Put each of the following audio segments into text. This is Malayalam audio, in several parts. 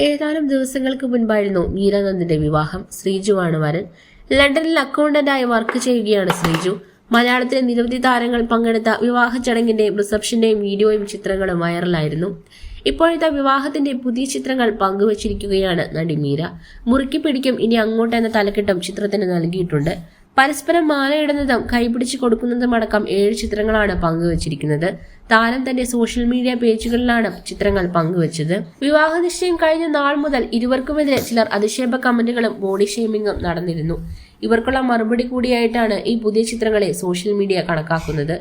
ഏതാനും ദിവസങ്ങൾക്ക് മുൻപായിരുന്നു മീരാനന്ദിന്റെ വിവാഹം. ശ്രീജുവാണ് വരൻ ലണ്ടനിൽ അക്കൗണ്ടന്റായി വർക്ക് ചെയ്യുകയാണ് ശ്രീജു. മലയാളത്തിലെ നിരവധി താരങ്ങൾ പങ്കെടുത്ത വിവാഹ ചടങ്ങിന്റെയും റിസപ്ഷന്റെയും വീഡിയോയും ചിത്രങ്ങളും വൈറലായിരുന്നു. ഇപ്പോഴത്തെ വിവാഹത്തിന്റെ പുതിയ ചിത്രങ്ങൾ പങ്കുവച്ചിരിക്കുകയാണ് നടി മീര. മുറുക്കി പിടിക്കും ഇനി അങ്ങോട്ട് എന്ന തലക്കെട്ടും ചിത്രത്തിന് നൽകിയിട്ടുണ്ട്. പരസ്പരം മാലയിടുന്നതും കൈപിടിച്ച് കൊടുക്കുന്നതുമടക്കം ഏഴ് ചിത്രങ്ങളാണ് പങ്കുവച്ചിരിക്കുന്നത്. താരം തന്റെ സോഷ്യൽ മീഡിയ പേജുകളിലാണ് ചിത്രങ്ങൾ പങ്കുവച്ചത്. വിവാഹ നിശ്ചയം കഴിഞ്ഞ നാൾ മുതൽ ഇരുവർക്കുമെതിരെ ചിലർ അധിക്ഷേപ കമന്റുകളും ബോഡി ഷെയ്മിങ്ങും നടന്നിരുന്നു. ഇവർക്കുള്ള മറുപടി കൂടിയായിട്ടാണ് ഈ പുതിയ ചിത്രങ്ങളെ സോഷ്യൽ മീഡിയ കണക്കാക്കുന്നത്.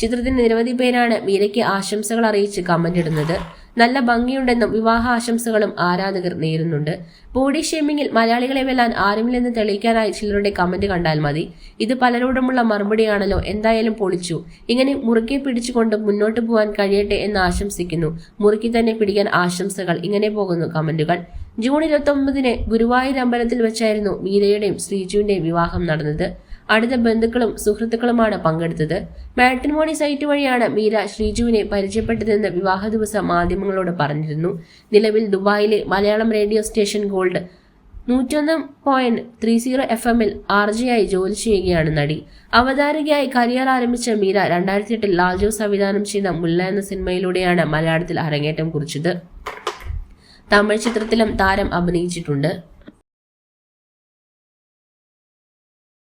ചിത്രത്തിന് നിരവധി പേരാണ് മീരയ്ക്ക് ആശംസകൾ അറിയിച്ച് കമന്റ് ഇടുന്നത്. നല്ല ഭംഗിയുണ്ടെന്നും വിവാഹ ആശംസകളും ആരാധകർ നേരുന്നുണ്ട്. ബോഡി ഷേമിങ്ങിൽ മലയാളികളെ വെല്ലാൻ ആരുമില്ലെന്ന് തെളിയിക്കാനായി ചിലരുടെ കമന്റ് കണ്ടാൽ മതി. ഇത് പലരോടുമുള്ള മറുപടിയാണല്ലോ. എന്തായാലും പൊളിച്ചു. ഇങ്ങനെ മുറുക്കി പിടിച്ചുകൊണ്ട് മുന്നോട്ട് പോകാൻ കഴിയട്ടെ എന്ന് ആശംസിക്കുന്നു. മുറുക്കി തന്നെ പിടിക്കാൻ ആശംസകൾ. ഇങ്ങനെ പോകുന്നു കമന്റുകൾ. ജൂൺ ഇരുപത്തി ഒമ്പതിന് ഗുരുവായൂർ അമ്പലത്തിൽ വെച്ചായിരുന്നു മീരയുടെയും ശ്രീജുവിന്റെയും വിവാഹം നടന്നത്. അടുത്ത ബന്ധുക്കളും സുഹൃത്തുക്കളുമാണ് പങ്കെടുത്തത്. മാട്രിമോണി സൈറ്റ് വഴിയാണ് മീര ശ്രീജുവിനെ പരിചയപ്പെട്ടതെന്ന് വിവാഹ ദിവസം മാധ്യമങ്ങളോട് പറഞ്ഞിരുന്നു. നിലവിൽ ദുബായിലെ മലയാളം റേഡിയോ സ്റ്റേഷൻ ഗോൾഡ് നൂറ്റൊന്ന് പോയിന്റ് ത്രീ സീറോ എഫ് എമ്മിൽ ആർ ആയി ജോലി ചെയ്യുകയാണ് നടി. അവതാരകയായി കരിയർ ആരംഭിച്ച മീര രണ്ടായിരത്തി എട്ടിൽ ലാൽജോ സംവിധാനം ചെയ്ത മുല്ല എന്ന സിനിമയിലൂടെയാണ് മലയാളത്തിൽ അരങ്ങേറ്റം കുറിച്ചത്. തമിഴ് ചിത്രത്തിലും താരം അഭിനയിച്ചിട്ടുണ്ട്.